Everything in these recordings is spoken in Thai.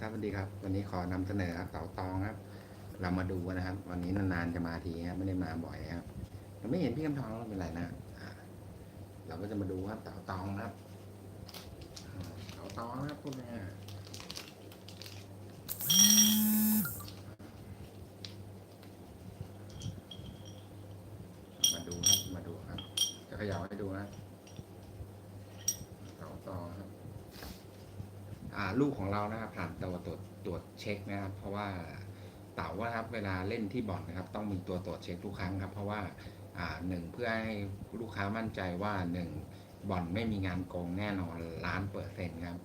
ครับสวัสดีครับ วันนี้ขอนำเสนอครับเต่าตองครับ เรามาดูนะครับ วันนี้นานๆจะมาทีครับไม่ได้มาบ่อยครับเราไม่เห็นพี่คำทองเราเป็นไรนะเราก็จะมาดูครับเต่าตองครับเต่าตองนะครับพวกเนี้มาดูครับมาดูครับ จะเขย่าให้ดูนะเต่าตองครับ อ่า ลูกของเรานะครับผ่านตัวตรวจตรวจเช็คนะครับ เพราะว่าเต๋าว่าครับเวลาเล่นที่บ่อนนะครับต้องมีตัวตรวจเช็คทุกครั้งครับ เพราะว่าหนึ่งเพื่อให้ลูกค้ามั่นใจว่าหนึ่งบ่อนไม่มีงานโกงแน่นอนล้านเปอร์เซ็นต์ครับ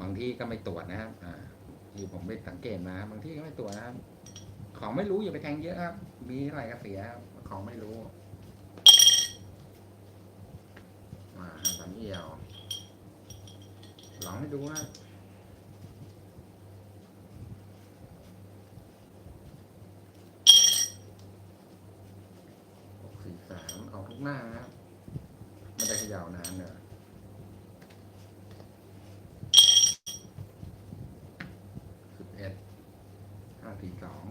บางที่ก็ไม่ตรวจนะครับอ่าที่ผมไปสังเกตมาบางที่ก็ไม่ตรวจนะครับ ของไม่รู้อย่าไปแทงเยอะครับ มีอะไรก็เสียของไม่รู้มาหาสามเอี่ยว ลองให้ดูนะหกสี่สามเอาทุกหน้านะครับไม่ได้เขย่านานเนอะสิบเอ็ดห้าสี่สอง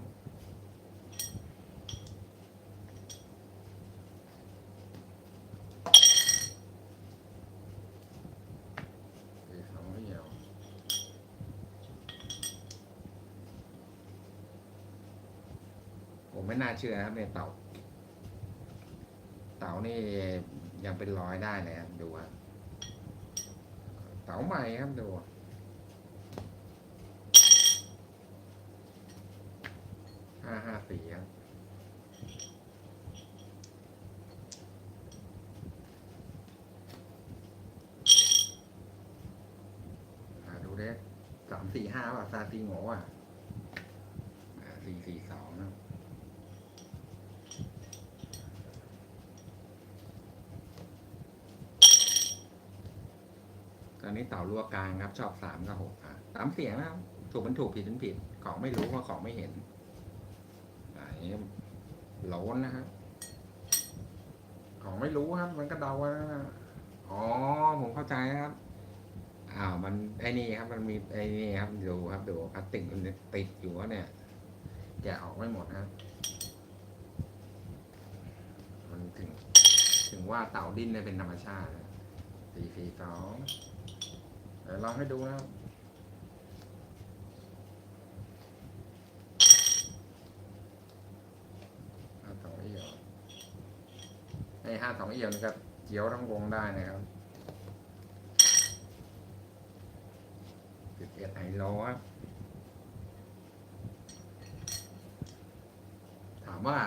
สี่สองไม่เหี่ยว ผม ไม่น่าเชื่อนะครับเนี่ยเต่า เต่านี่ยังเป็นร้อยได้เลยครับดูครับเต่าใหม่ครับดูห้าห้าสี่ครับดูเด้สามสี่ห้าป่ะซาติโง่อะสี่สี่สองนะครับ ต อนนี้เต่ารั่วกลางครับ ชอบสามกับหกอะสามเสียงนะถูกมันถูกผิดมันผิด ของไม่รู้ว่าของไม่เห็นอันนี้โหลนนะครับของไม่รู้ครับ มันก็เดาว่าอ๋อผมเข้าใจครับอ้าวมันไอ้นี่ครับ มันมีไอ้นี่ครับดูครับดูพลาสติกมันติดอยู่วะเนี่ยแกะออกไม่หมดนะครับมันถึง ถึงว่าเต่าดิ้นเนี่ยเป็นธรรมชาติสี่สี่สอง ดี๋ยวลองให้ดูนะครับห้าสองเอี่ยวไอ้ห้าสองเอี่ยวนี่ก็เกี่ยวทั้งวงได้นะครับสิบเอ็ดไฮโลครับถามว่า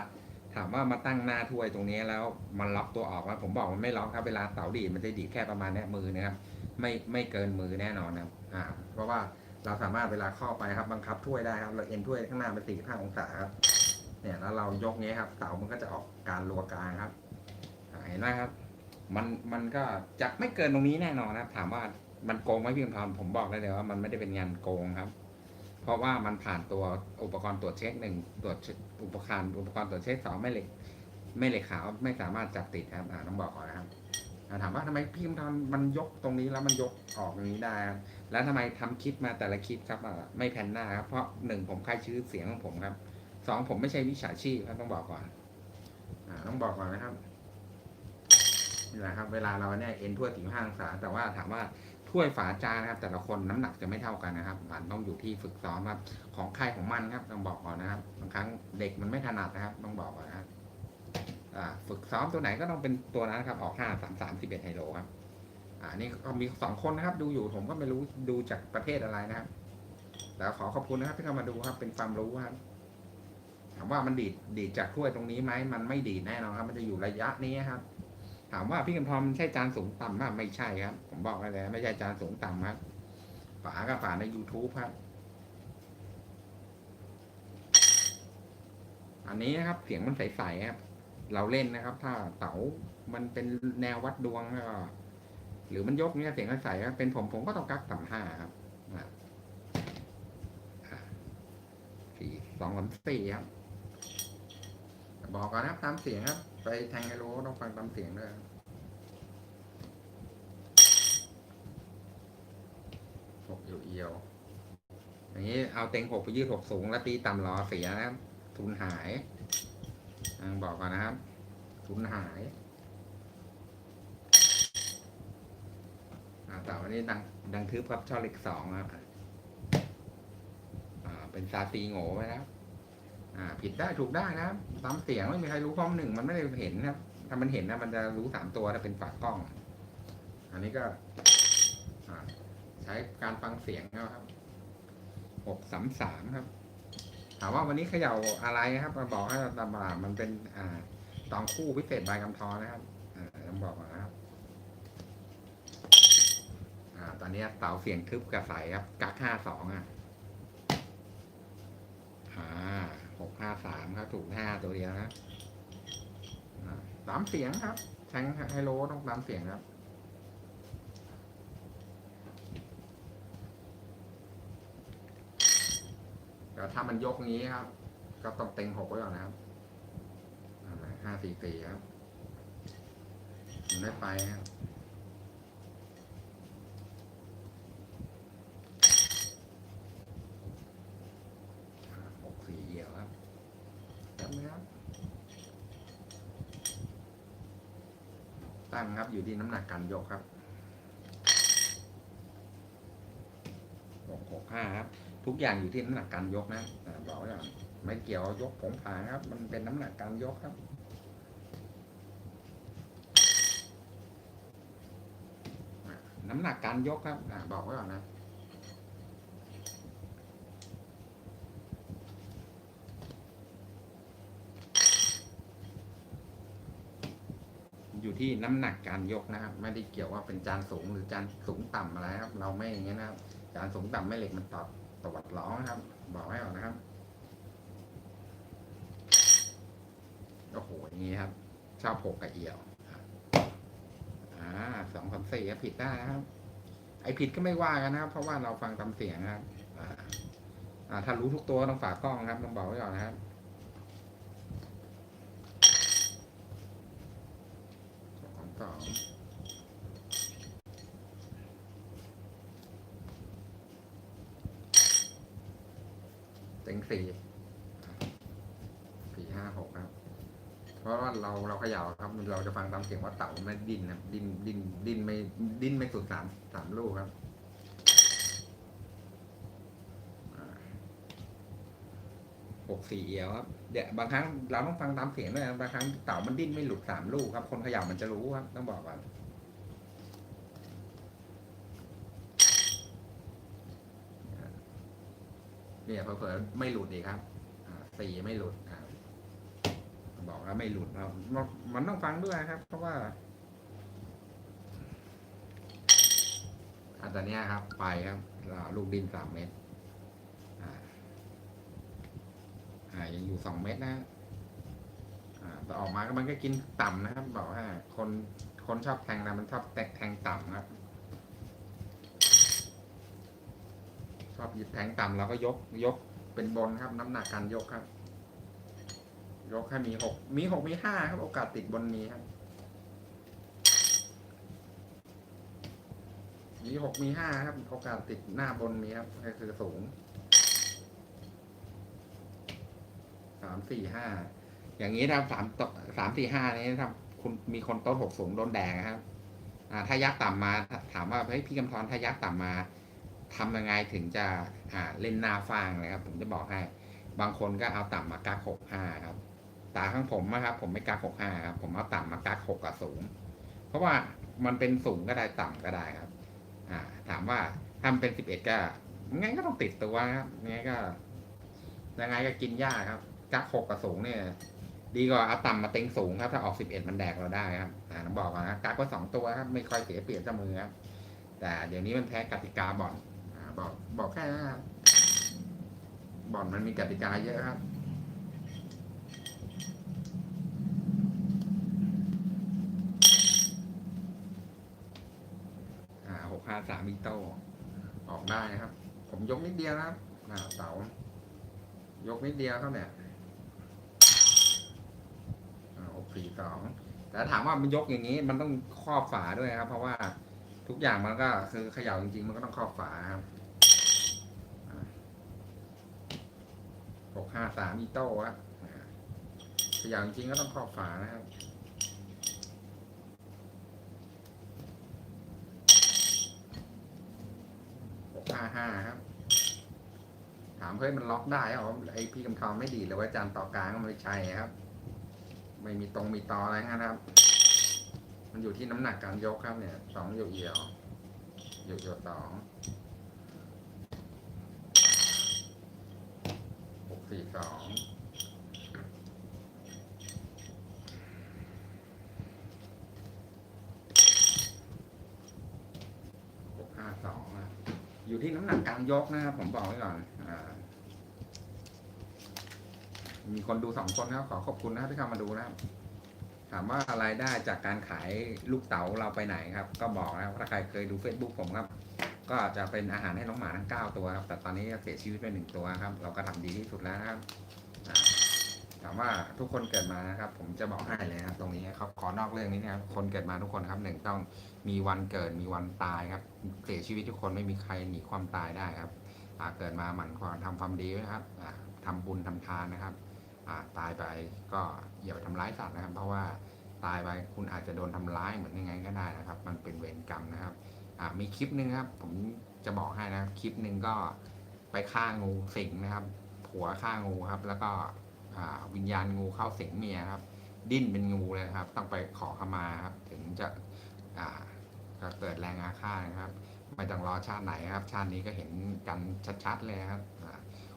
ถามว่ามาตั้งหน้าถ้วยตรงนี้แล้วมันล็อกตัวออกว่าผมบอกมันไม่ล็อกครับเวลาเสาดีดมันจะดีดแค่ประมาณเนี้ยมือนะครับ ไม่ไม่เกินมือแน่นอนนะครับอ่า เพราะว่าเราสามารถเวลาเข้าไปครับบังคับถ้วยได้ครับ เราเอ็นถ้วยข้างหน้าเป็นสี่ห้าองศาครับ เนี่ยแล้วเรายกเงี้ยครับเสามันก็จะออกการรัวกลางครับเห็นไหมครับ มันมันก็จะไม่เกินตรงนี้แน่นอนนะครับ ถามว่ามันโกงไหมพี่คำทรผมบอกได้เลยว่ามันไม่ได้เป็นงานโกงครับ เพราะว่ามันผ่านตัวอุปกรณ์ตรวจเช็คหนึ่งตรวจอุปกรณ์อุปกรณ์ตรวจเช็คสองไม่เหล็กไม่เหล็กขาวไม่สามารถจับติดครับอ่าต้องบอกก่อนนะครับ ถามว่าทำไมพี่คำทรมันยกตรงนี้แล้วมันยกออกตรงนี้ได้ แล้วทำไมทำคลิปมาแต่ละคลิปครับไม่แพนหน้าครับ เพราะหนึ่งผมค่ายชื่อเสียงของผมครับสองผมไม่ใช่วิชาชีพครับต้องบอกก่อนอต้องบอกก่อนนะครับนี่แหละครับ เวลาเราเนี่ยเอ็นทั่วถึงห้างศาแต่ว่าถามว่าถ้วยฝาจานนะครับ แต่ละคนน้ำหนักจะไม่เท่ากันนะครับมันต้องอยู่ที่ฝึกซ้อมครับ ของใครของมันครับต้องบอกก่อนนะครับบางครั้งเด็กมันไม่ถนัดนะครับ ต้องบอกก่อนนะครับ ฝึกซ้อมตัวไหนก็ต้องเป็นตัวนั้นครับ ออกห้าสามสามสิบเอ็ดไฮโลครับ อ่านี่ก็มีสองคนนะครับ ดูอยู่ผมก็ไม่รู้ดูจากประเทศอะไรนะครับแต่ขอขอบคุณนะครับที่เข้ามาดูครับ เป็นความรู้ครับถามว่ามันดีดดีดจากถ้วยตรงนี้ไหมมันไม่ดีดแน่นอนครับ มันจะอยู่ระยะนี้ครับ ถามว่าพี่กำพรมันใช่จานสูงต่ำไหมไม่ใช่ครับ ผมบอกไว้เลยไม่ใช่จานสูงต่ำครับฝาก็ฝาใน YouTube ครับ อันนี้นะครับ เสียงมันใสๆครับ เราเล่นนะครับ ถ้าเต๋ามันเป็นแนววัดดวงก็หรือมันยกเนี่ยเสียงใสๆครับเป็นผมผมก็ต้องกักต่ำห้าครับอะอะสี่สองสามสี่ครับ บอกก่อนนะครับตามเสียงครับ ไปแทงไฮโลต้องฟังตามเสียงด้วยครับหกเอียวอย่างนี้เอาเต็งหกไปยืดหกสูง แล้วตีต่ำรอเสียนะครับทุนหาย บอกก่อนนะครับทุนหายอ่าแต่วันนี้ดังดังทึบครับช่อเล็กสองครับเป็นซาตีโง่ไปแล้วอ่าผิดได้ถูกได้นะครับตามเสียงไม่มีใครรู้เพราะหนึ่งมันไม่ได้เห็นนะครับ ถ้ามันเห็นนะมันจะรู้สามตัวถ้าเป็นฝากล้อง อันนี้ก็ใช้การฟังเสียงนะครับหกสามสามครับ ถามว่าวันนี้เขย่าอะไรครับมาบอกให้ตำรามันเป็นอ่าตองคู่พิเศษใบกำทอนะครับอ่าต้องบอกก่อนนะครับอ่าตอนนี้เต๋าเสียงทึบกับใสครับ กักห้าสองอะอ่าหกห้าสามครับถูกห้าตัวเดียวนะอ่าตามเสียงครับแทงไฮโลต้องตามเสียงครับ็ถ้ามันยกงี้ครับ ก็ต้องเต็งหกไว้ก่อนนะครับห้าสี่สี่ครับมันไม่ไปครับหกสี่เหี่ยวครับแบบนี้ครับ ตั้งครับอยู่ที่น้ำหนักการยกครับหกหกห้าครับ ทุกอย่างอยู่ที่น้ำหนักการยกนะบอกไว้ก่อนไม่เกี่ยวยกผงผางครับ มันเป็นน้ำหนักการยกครับน้ำหนักการยกครับอ่าบอกไว้ก่อนนะอยู่ที่น้ำหนักการยกนะครับ ไม่ได้เกี่ยวว่าเป็นจานสูงหรือจานสูงต่ำอะไรครับ เราไม่อย่างเงี้ยนะครับจานสูงต่ำไม่เหล็กมันตอบ ตวัดล้อนะครับ บอกให้ก่อกนะครับโอ้โหอย่างนี้ครับ ชอบหกกับเอี่ยวอ่าสองสามสี่ผิดได้นะครับ ไอผิดก็ไม่ว่ากันนะครับ เพราะว่าเราฟังตามเสียงนะครับ อ่าอ่าถ้ารู้ทุกตัวต้องฝากกล้องครับต้องบอกไว้ก่อนนะครับ สองสองเต็ง สี่สี่ห้าหกครับ เพราะว่าเราเราเขย่าครับเราจะฟังตามเสียงว่าเต่าไม่ดิ้นนะดิ้นดิ้นดิ้นไม่ดิ้นไม่สุดสามสามลูกครับหกสี่เอียวครับเดี๋ยวบางครั้งเราต้องฟังตามเสียงด้วยบางครั้งเต่ามันดิ้นไม่หลุดสามลูกครับ คนเขย่ามันจะรู้ครับต้องบอกก่อน เนี่ยเผลอๆไม่หลุดอีกครับสี่ไม่หลุดบอกแล้วไม่หลุดเรามันต้องฟังด้วยครับ เพราะว่าอันตอนเนี้ยครับ ไปครับลูกดินสามเมตรอ่ายังอยู่สองเมตรนะอ่าแต่ออกมาก็มันก็กินต่ำนะครับ บอกว่าคนคนชอบแทงนะมันชอบแตกแทงต่ำครับ อบหยิบแทงต่ำเราก็ยกยกเป็นบนครับ น้ำหนักการยกครับ ยกให้มีหกมีหกมีห้าครับ โอกาสติดบนมีครับ มีหกมีห้าครับ โอกาสติดหน้าบนมีครับก็คือสูงสามสี่ห้าอย่างนี้ถ้าสามตสามสี่ห้านี้ถ้าคุณมีคนโต๊ะหกสูงโดนแดงครับ อ่าถ้ายักษ์ต่ำมา ถาถามว่าเฮ้ยพี่กำธรถ้ายักษ์ต่ำมา ทำยังไงถึงจะเล่นหน้าฟางนะครับ ผมจะบอกให้ บางคนก็เอาต่ำมากักหกห้าครับตาข้างผมนะครับ ผมไม่กักหกห้าครับผมเอาต่ำมากักหกกับสูง เพราะว่ามันเป็นสูงก็ได้ต่ำก็ได้ครับ อ่า ถามว่าถ้าเป็นสิบเอ็ดก็งั้นก็ต้องติดตัวครับงั้นก็ยังไงก็กินยากครับกักหกกับสูงเนี่ย ดีกว่าเอาต่ำมาเต็งสูงครับ ถ้าออกสิบเอ็ดมันแดกเราได้ครับอ่าต้องบอกก่อนนะกักไว้สองตัวครับไม่ค่อยเสียเปรียบเจ้ามือครับแต่เดี๋ยวนี้มันแพ้กติกาบ่อน บอกบอกแค่นั้นครับบ่อนมันมีกติกาเยอะครับหกห้าสามมิโต้ออกได้นะครับ ผมยกนิดเดียวนะครับอ่าเสายกนิดเดียวเท่าเนี่ยหกสี่สองแต่ถามว่ามันยกอย่างนี้ มันต้องครอบฝาด้วยครับ เพราะว่าทุกอย่างมันก็คือเขย่าจริงๆ มันก็ต้องครอบฝาครับอ่าาสามอีโต้ครับอ่อย่างจริงก็ต้องครอบฝานะครับห้าห้าครับ ถามเฮ้ยมันล็อกได้เหรอไอพี่กำทองไม่ดีเลยว่าจานต่อกลางก็ไม่ใช่ครับ ไม่มีตรงมีตออะไรงั้นครับ มันอยู่ที่น้ำหนักการยกครับเนี่ยสองเหี่ยเหี่ยวเหี่ยวเหี่ยวสอง สี่สองหกห้าสองนะอยู่ที่น้ำหนักการยกนะครับผมบอกไว้ก่อนอ่ามีคนดูสองคนนะครับขอขอบคุณนะครับที่เข้ามาดูนะครับถามว่ารายได้จากการขายลูกเต๋าเราไปไหนครับ ก็บอกนะครับถ้าใครเคยดู Facebook ผมครับ ก็จะเป็นอาหารให้น้องหมาทั้ง9ตัวครับ แต่ตอนนี้เสียชีวิตไปหนึ่งตัวครับ เราก็ทำดีที่สุดแล้วนะครับถามว่าทุกคนเกิดมานะครับ ผมจะบอกให้เลยนะครับ ตรงนี้เขาขอนอกเรื่องนี้นะครับคนเกิดมาทุกคนครับหนึ่งต้องมีวันเกิดมีวันตายครับเสียชีวิตทุกคนไม่มีใครหนีความตายได้ครับเกิดมาหมั่นความทำความดีนะครับอ่าทำบุญทำทานนะครับตายไปก็อย่าไปทำร้ายสัตว์นะครับ เพราะว่าตายไปคุณอาจจะโดนทำร้ายเหมือนยังไงก็ได้นะครับ มันเป็นเวรกรรมนะครับ มีคลิปหนึ่งครับ ผมจะบอกให้นะคลิปหนึ่งก็ไปฆ่างูสิงนะครับ ผัวฆ่างูครับ แล้วก็วิญญาณงูเข้าสิงเมียครับ ดิ้นเป็นงูเลยครับ ต้องไปขอขมาครับ ถึงจะจะเกิดแรงอาฆาตนะครับ ไม่ต้องรอชาติไหนครับ ชาตินี้ก็เห็นกันชัดๆเลยครับ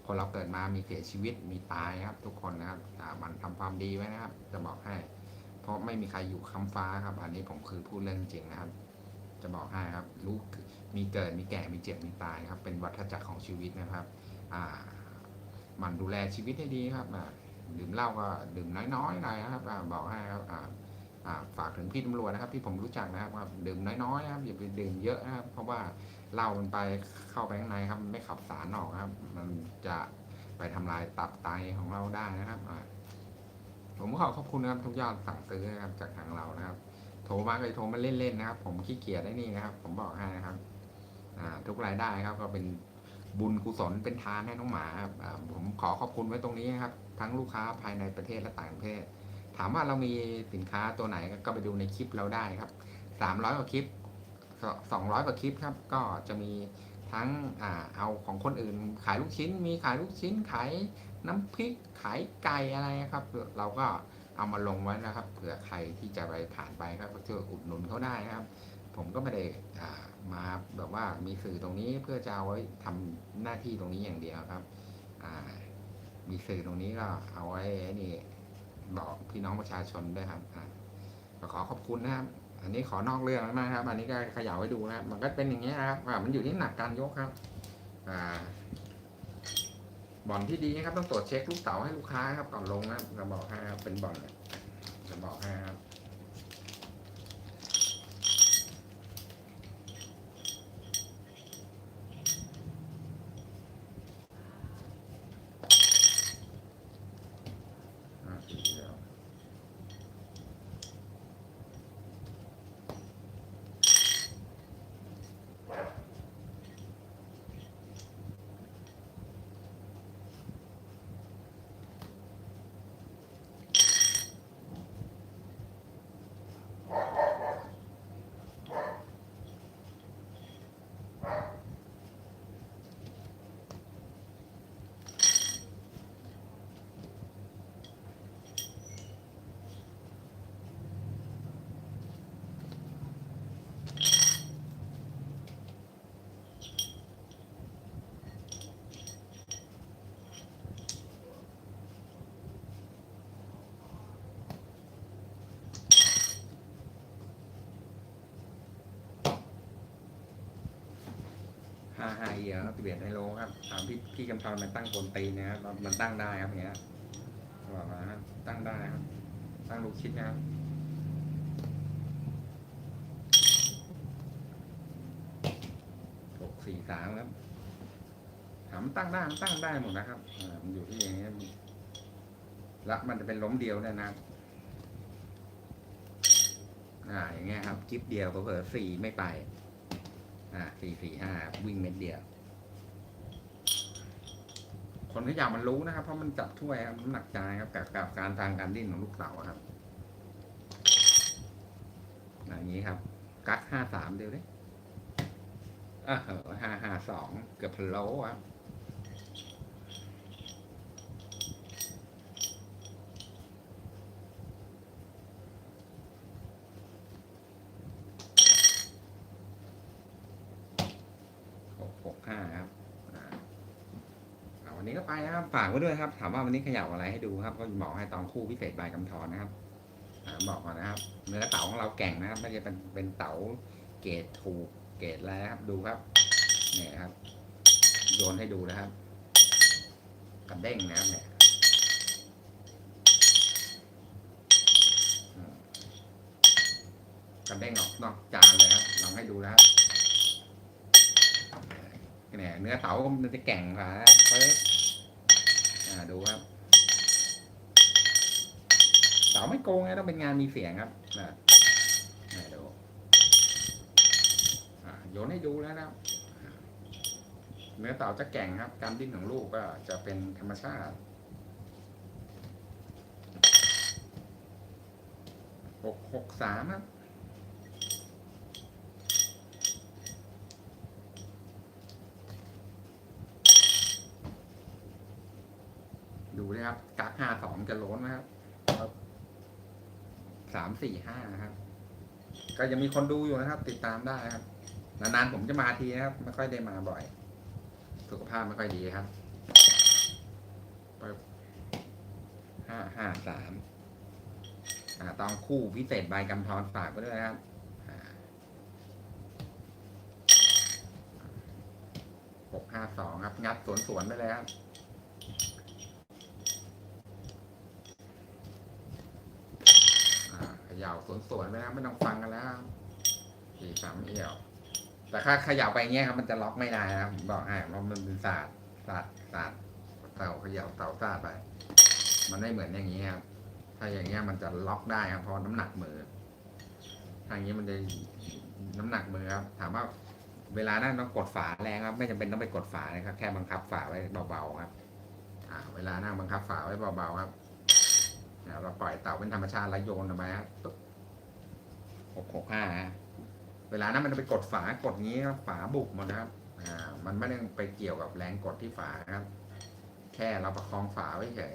คนเราเกิดมามีเสียชีวิตมีตายครับ ทุกคนนะครับมันทำความดีไว้นะครับ จะบอกให้ เพราะไม่มีใครอยู่ค้ำฟ้าครับ อันนี้ผมคือพูดเรื่องจริงนะครับ จะบอกให้ครับรู้มีเกิดมีแก่มีเจ็บมีตายครับ เป็นวัฏจักรของชีวิตนะครับอ่ามันดูแลชีวิตให้ดีครับอ่าดื่มเหล้าก็ดื่มน้อยๆหน่อยนะครับอ่าบอกให้ครับอ่าฝากถึงพี่ตำรวจนะครับที่ผมรู้จักนะครับว่าดื่มน้อยๆนะครับอย่าไปดื่มเยอะนะครับ เพราะว่าเหล้ามันไปเข้าไปข้างในครับ ไม่ขับสารออกครับ มันจะไปทำลายตับไตของเราได้นะครับผมขอขอบคุณนะครับทุกยอดสั่งซื้อนะครับจากทางเรานะครับ โทรมาเลยโทรมาเล่นๆนะครับ ผมขี้เกียจได้นี่นะครับ ผมบอกให้นะครับอ่าทุกรายได้ครับก็เป็นบุญกุศลเป็นทานให้น้องหมาครับผมขอขอบคุณไว้ตรงนี้นครับ ทั้งลูกค้าภายในประเทศและต่างประเทศ ถามว่าเรามีสินค้าตัวไหนก็ไปดูในคลิปเราได้ครับสามร้อยกว่าคลิปสองร้อยกว่าคลิปครับ ก็จะมีทั้งอเอาของคนอื่น ขายลูกชิ้น มีขายลูกชิ้นขายน้ำพริกขายไก่อะไรครับ เราก็ เอามาลงไว้นะครับ เผื่อใครที่จะไปผ่านไปครับก็ช่วยอุดหนุนเขาได้นะครับ ผมก็ไม่ได้อ่ามาแบบว่ามีสื่อตรงนี้เพื่อจะเอาไว้ทำหน้าที่ตรงนี้อย่างเดียวครับอ่ามีสื่อตรงนี้ก็เอาไว้นี่บอกพี่น้องประชาชนด้วยครับอขอขอบคุณนะครับ อันนี้ขอนอกเรื่องแล้วนะครับ อันนี้ก็ขย่าให้ดูนะครับ มันก็เป็นอย่างนี้นะครับอ่ามันอยู่ที่หนักการยกครับ อ่า บ่อนที่ดีนะครับ ต้องตรวจเช็คลูกเต๋าให้ลูกค้าครับก่อนลงนะครับจะบอกให้ครับเป็นบ่อนจะบอกให้ครับ 5 e ครัติเบตไฮโลครับถามพี่พี่กำทอนมันตั้งคนตีนะครับมันตั้งได้ครับเนี้ยบอกมาตั้งได้ครับ ตั้งลูกคิดนะครับหกสี่สามครับถามตั้งได้มันตั้งได้หมดนะครับมันอยู่ที่อย่างนี้แล้วมันจะเป็นล้มเดียวได้นะอ่าอย่างเงี้ยครับ จิ๊บเดียวเผลอสี่ไม่ไป อ่าสี่สี่ห้าวิ่งเม็ดเดียว คนขย่ามันรู้นะครับ เพราะมันจับถ้วยครับน้ำหนักจานครับกับกับการทางการดิ้นของลูกเต๋าครับอย่างนี้ครับ กักห้าสามเดียวดิอะเหอห้าห้าสองเกือบพะโลครับ หกหกห้าครับอ่าอ่าวันนี้ก็ ไปนะครับฝากไว้ด้วยครับ ถามว่าวันนี้ขยับอะไรให้ดูครับ ก็บอกให้ตองคู่พิเศษใบกำธรนะครับบอกก่อนนะครับเนื้อเต๋าของเราแก่งนะครับไม่ใช่เป็นเป็นเต๋าเกรดถูกเกรดอะไรครับดูครับเนี่ยครับ โยนให้ดูนะครับกระเด้งนะครับเนี่ยกระเด้งออกนอกจานเลยครับลองให้ดูนะครับเนี่ยเนื้อเต๋าก็มันจะแก่งกว่านะเฮ้ อ่าดูครับเต๋าไม่โกงไงต้องเป็นงานมีเสียงครับนะนี่ดูโยนให้ดูแล้วนะครับเนื้อเต๋าจะแก่งครับ การดิ้นของลูกก็จะเป็นธรรมชาติหกหกสามครับ ดูนะครับกักห้าสองจะโล้นนะครับสามสี่ห้านะครับ ก็ยังมีคนดูอยู่นะครับ ติดตามได้ครับ นานๆผมจะมาทีนะครับ ไม่ค่อยได้มาบ่อย สุขภาพไม่ค่อยดีครับปึ๊บห้าห้าสามอ่าต้องคู่พิเศษใบกำธรฝากไว้ด้วยนะครับอ่าหกห้าสองครับ งัดสวนสวนๆไปเลยครับ อ่าเข ย่าสวนสวนๆไปนะไม่ต้องฟังกันแล้วสี่สามเอี่ยว แต่ถ้าเขย่าไปเงี้ยครับมันจะล็อกไม่ได้นะบผมบอกให้เพราะมันเป็นศาสตร์ศาสตร์ศาสตร์เต่าเขย่าเต่าซาดไป มันไม่เหมือนอย่างนี้ครับถ้าอย่างเงี้ยมันจะล็อกได้ครับเพราะน้ำหนักมือทางนี้มันจะน้ำหนักมือครับถามว่าเวลานั้นต้องกดฝาแรงครับ ไม่จำเป็นต้องไปกดฝานะครับ แค่บังคับฝาไว้เบาๆครับ อ่า เวลานั่งบังคับฝาไว้เบาๆครับ เราปล่อยเต่าเป็นธรรมชาติแล้วโยนออกมาครับปึ๊บหกหกห้าเวลานั้นมันไปกดฝากดงี้ฝาบุกหมดนะครับอ่ามันไม่ได้ไปเกี่ยวกับแรงกดที่ฝาครับ แค่เราประคองฝาไว้เฉย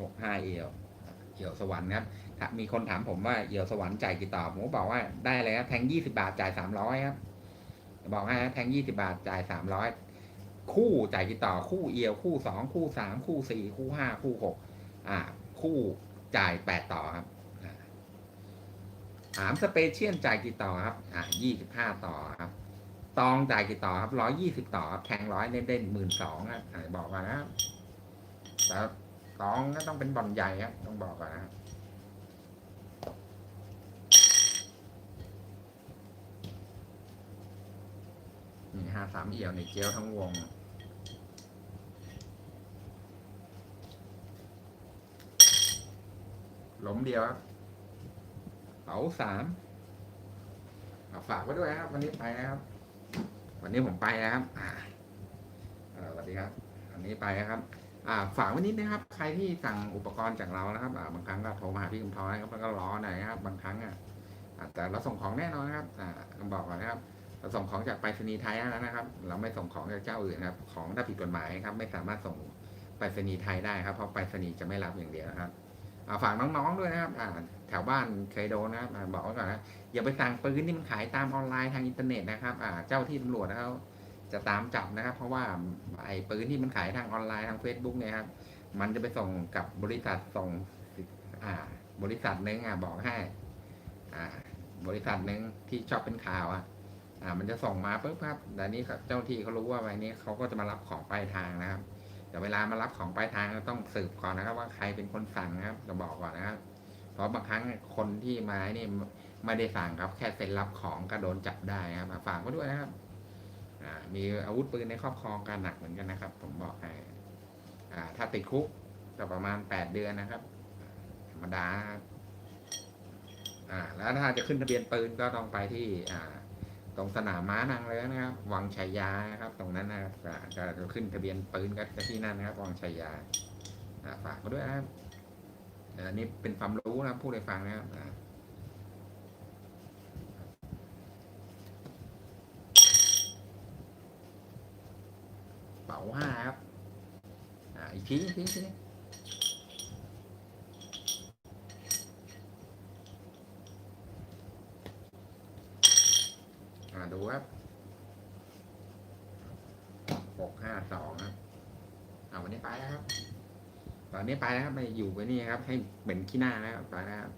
หกห้าเอียวเอียวสวรรค์ครับมีคนถามผมว่าเอียวสวรรค์จ่ายกี่ต่อผมบอกว่าได้เลยครับแทงยี่สิบาทจ่ายสามร้อยครับบอกให้แทงยี่สิบาทจ่ายสามร้อย คู่จ่ายกี่ต่อคู่เอียวคู่สองคู่สามคู่สี่คู่ห้าคู่หกอ่า คู่จ่ายแปดต่อครับอ่าถามสเปเชียลจ่ายกี่ต่อครับ อ่ายี่สิบห้าต่อครับ ตองจ่ายกี่ต่อครับร้อยยี่สิบต่อครับแทงร้อยเด่นเด่นหมื่นสองครับอ่าบอกก่อนนะครับแต่ตองก็ต้องเป็นบอลใหญ่ครับต้องบอกก่อนนะครับ หาสามเอี่ยวในเจียวทั้งวงลมเดียวครับเป๋าสามฝากไว้ด้วยครับ วันนี้ไปนะครับ วันนี้ผมไปนะครับสวัสดีครับวันนี้ไปนะครับอ่าฝากไว้นิดนะครับ ใครที่สั่งอุปกรณ์จากเรานะครับอ่าบางครั้งก็โทรมาหาพี่กำทอยครับแล้วก็รอหน่อยนะครับ บางครั้งอะแต่เราส่งของแน่นอนนะครับอ่าบอกก่อนนะครับ เราส่งของจากไปรษณีย์ไทยแล้วนะครับ เราไม่ส่งของจากเจ้าอื่นนะครับ ของถ้าผิดกฎหมายครับ ไม่สามารถส่งไปรษณีย์ไทยได้ครับ เพราะไปรษณีย์จะไม่รับอย่างเดียวนะครับอ่าฝากน้องๆด้วยนะครับแถวบ้านเคยโดนนะครับบอกไว้ก่อนนะอย่าไปสั่งปืนที่มันขายตามออนไลน์ทางอินเทอร์เน็ตนะครับเจ้าที่ตำรวจนะครับจะตามจับนะครับ เพราะว่าไอ้ปืนที่มันขายทางออนไลน์ทาง Facebook เนี่ยครับ มันจะไปส่งกับบริษัทส่งอ่าบริษัทหนึ่งอะบอกให้อ่าบริษัทหนึ่งที่ชอบเป็นข่าวอะ อ่ามันจะส่งมาปุ๊บครับแต่นี้เจ้าที่เขารู้ว่าใบนี้เขาก็จะมารับของปลายทางนะครับแต่เวลามารับของปลายทางก็ต้องสืบก่อนนะครับ ว่าใครเป็นคนสั่งนะครับจะบอกก่อนนะครับ เพราะบางครั้งคนที่มานี่ไม่ได้สั่งครับ แค่เซ็นรับของก็โดนจับได้นะครับฝากไว้ด้วยนะครับมีอาวุธปืนในครอบครองการหนักเหมือนกันนะครับ ผมบอกให้ถ้าติดคุกก็ประมาณแปดเดือนนะครับ ธรรมดานะครับอ่าแล้วถ้าจะขึ้นทะเบียนปืนก็ต้องไปที่อ่า ตรงสนามม้านางเลิ้งนะครับ วังชัยานะครับ ตรงนั้นนะครับจะขึ้นทะเบียนปืนก็จะที่นั่นนะครับ วังชัยาฝากมาด้วยนะครับอันนี้เป็นความรู้นะพูดให้ฟังนะครับเป๋าห้าครับอ่าอีกทีอีกทีอีกทีอ่า ดูครับหกห้าสองครับเอาวันนี้ไปแล้วครับ ตอนนี้ไปแล้วครับไม่อยู่ไว้นี่ครับ ให้เหม็นขี้หน้านะครับไปแล้วครับ